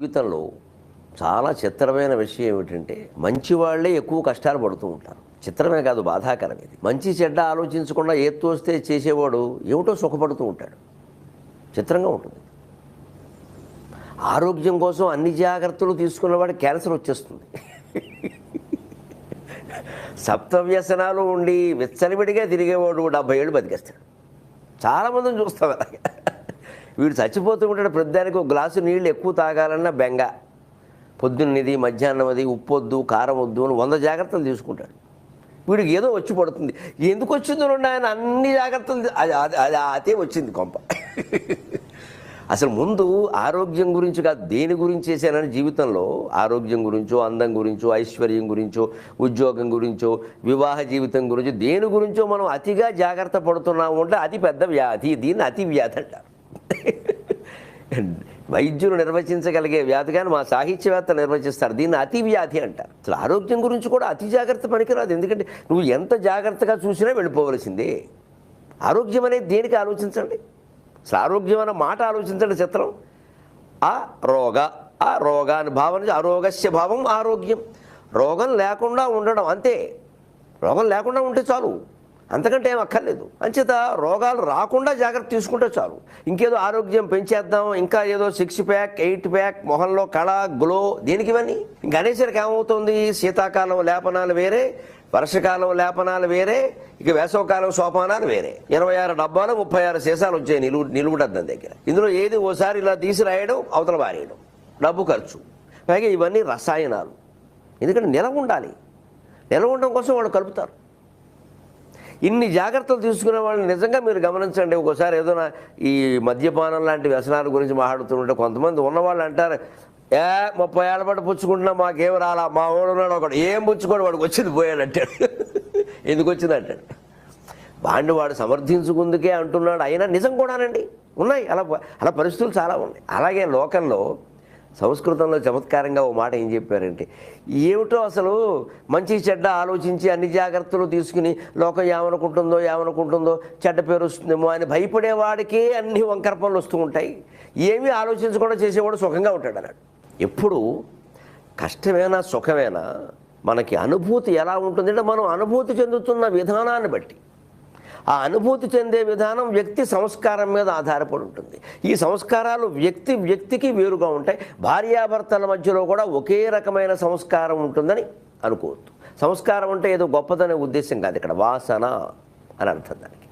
జీవితంలో చాలా చిత్రమైన విషయం ఏమిటంటే మంచి వాళ్ళే ఎక్కువ కష్టాలు పడుతూ ఉంటారు. చిత్రమే కాదు బాధాకరం ఇది. మంచి చెడ్డ ఆలోచించకుండా ఏది తోస్తే చేసేవాడు ఏమిటో సుఖపడుతూ ఉంటాడు. చిత్రంగా ఉంటుంది. ఆరోగ్యం కోసం అన్ని జాగ్రత్తలు తీసుకున్నవాడు క్యాన్సర్ వచ్చేస్తుంది. సప్త వ్యసనాలు ఉండి విచ్చలవిడిగా తిరిగేవాడు డెబ్బై ఏళ్ళు బతికేస్తాడు. చాలామందిని చూస్తాం అలాగే. వీడు చచ్చిపోతూ ఉంటాడు. ప్రతిదానికి ఒక గ్లాసు నీళ్ళు ఎక్కువ తాగాలన్న బెంగ. పొద్దున్నది మధ్యాహ్నం అది ఉప్పు వద్దు కారం వద్దు అని వంద జాగ్రత్తలు తీసుకుంటాడు. వీడికి ఏదో వచ్చి పడుతుంది. ఎందుకు వచ్చిందో రండి ఆయన అన్ని జాగ్రత్తలు అది అదే వచ్చింది కొంప. అసలు ముందు ఆరోగ్యం గురించి కాదు దేని గురించి చేశానని జీవితంలో ఆరోగ్యం గురించో అందం గురించో ఐశ్వర్యం గురించో ఉద్యోగం గురించో వివాహ జీవితం గురించో దేని గురించో మనం అతిగా జాగ్రత్త పడుతున్నాము అంటే అతి పెద్ద వ్యాధి. దీన్ని అతి వ్యాధి అంటారు. వైద్యులు నిర్వచించగలిగే వ్యాధి కానీ మా సాహిత్యవేత్త నిర్వచిస్తారు. దీన్ని అతి వ్యాధి అంటారు. అసలు ఆరోగ్యం గురించి కూడా అతి జాగ్రత్త పనికిరాదు. ఎందుకంటే నువ్వు ఎంత జాగ్రత్తగా చూసినా వెళ్ళిపోవలసిందే. ఆరోగ్యం అనేది దేనికి ఆలోచించండి? అసలు ఆరోగ్యం అన్న మాట ఆలోచించండి చిత్రం. ఆ రోగ ఆ రోగాని భావన అరోగస్య భావం ఆరోగ్యం. రోగం లేకుండా ఉండడం అంతే. రోగం లేకుండా ఉంటే చాలు. అంతకంటే ఏం అక్కర్లేదు. అంచేత రోగాలు రాకుండా జాగ్రత్త తీసుకుంటే చాలు. ఇంకేదో ఆరోగ్యం పెంచేద్దాం ఇంకా ఏదో సిక్స్ ప్యాక్ ఎయిట్ ప్యాక్ మొహంలో కళ గ్లో దేనికి ఇవన్నీ? ఇంకా అనేసరికి ఏమవుతుంది? శీతాకాలం లేపనాలు వేరే వర్షకాలం లేపనాలు వేరే ఇక వేసవకాలం సోపానాలు వేరే. ఇరవై ఆరు డబ్బాలు ముప్పై ఆరు సీసాలు వచ్చాయి నిలువు నిలువుడద్దం దగ్గర. ఇందులో ఏది ఓసారి ఇలా తీసి రాయడం అవతల వారేయడం. డబ్బు ఖర్చు. పైగా ఇవన్నీ రసాయనాలు. ఎందుకంటే నిలవ ఉండాలి. నిలవ ఉండడం కోసం వాళ్ళు కలుపుతారు. ఇన్ని జాగ్రత్తలు తీసుకునే వాళ్ళని నిజంగా మీరు గమనించండి. ఒక్కోసారి ఏదో ఈ మద్యపానం లాంటి వ్యసనాల గురించి మాట్లాడుతుంటే కొంతమంది ఉన్నవాళ్ళు అంటారు ఏ ముప్పై ఏళ్ళ పాటు పుచ్చుకుంటున్నా మాకేం రాలా? మా ఊళ్ళో ఉన్నాడు ఒకడు. ఏం పుచ్చుకోడు వాడికి? వచ్చింది పోయాడంటాడు ఎందుకు వచ్చింది అంటాడు. వాడిని వాడు సమర్థించుకుందుకే అంటున్నాడు. అయినా నిజం కూడానండి. ఉన్నాయి. అలా అలా పరిస్థితులు చాలా ఉన్నాయి. అలాగే లోకంలో సంస్కృతంలో చమత్కారంగా ఓ మాట ఏం చెప్పారంటే ఏమిటో అసలు మంచి చెడ్డ ఆలోచించి అన్ని జాగ్రత్తలు తీసుకుని లోకం ఏమనుకుంటుందో ఏమనుకుంటుందో చెడ్డ పేరు వస్తుందేమో అని భయపడేవాడికే అన్ని వంకర పనులు వస్తూ ఉంటాయి. ఏమీ ఆలోచించకుండా చేసేవాడు సుఖంగా ఉంటాడు అన్నాడు. ఎప్పుడు? కష్టమేనా సుఖమేనా మనకి అనుభూతి ఎలా ఉంటుందంటే మనం అనుభూతి చెందుతున్న విధానాన్ని బట్టి. ఆ అనుభూతి చెందే విధానం వ్యక్తి సంస్కారం మీద ఆధారపడి ఉంటుంది. ఈ సంస్కారాలు వ్యక్తి వ్యక్తికి వేరుగా ఉంటాయి. భార్యాభర్తల మధ్యలో కూడా ఒకే రకమైన సంస్కారం ఉంటుందని అనుకోవద్దు. సంస్కారం అంటే ఏదో గొప్పదనే ఉద్దేశం కాదు ఇక్కడ. వాసన అని అర్థం దానికి.